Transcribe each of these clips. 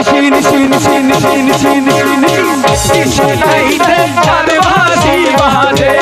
শিন শিন শিন শিন শিন শিন শিন কৃষ্ণাই দেখার বাসি বাজে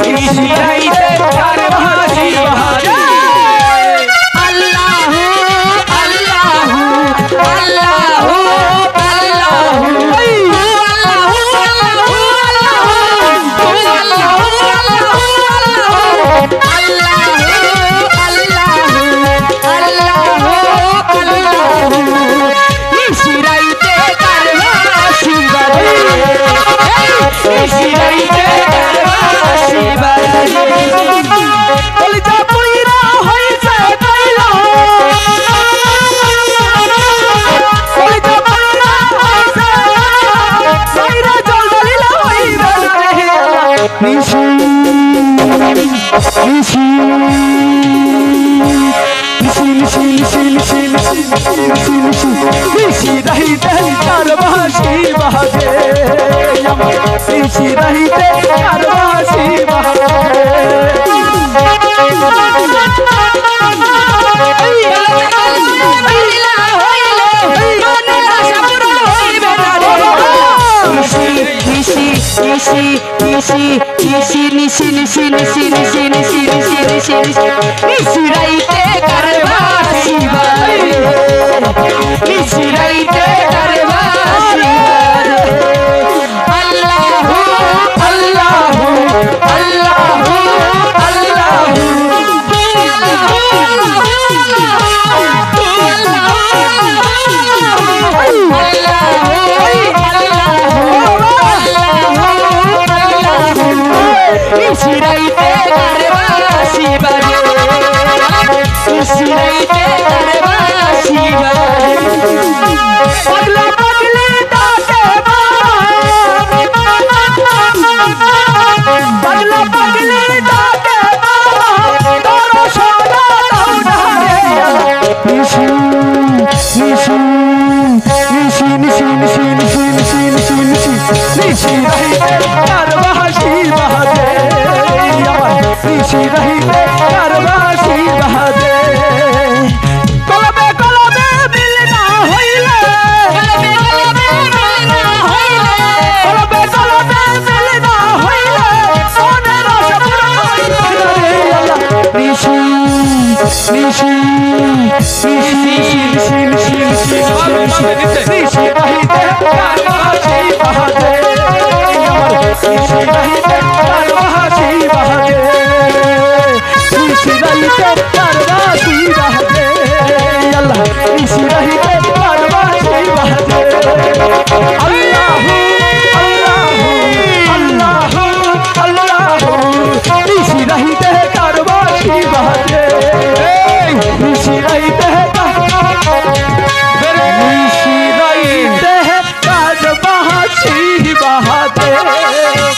কৃষ্ণাই বাজে বাসি বাহিতে আর বাসি নিশি নিশি নিশি নিশি নিশি নিশি নিশি নিশি নিশি নিশি নিশি নিশি নিশি সিরাইতে শ্রী শ্রী বাহিতে আমার শ্রী বাহাতে আমার শ্রী শ্রী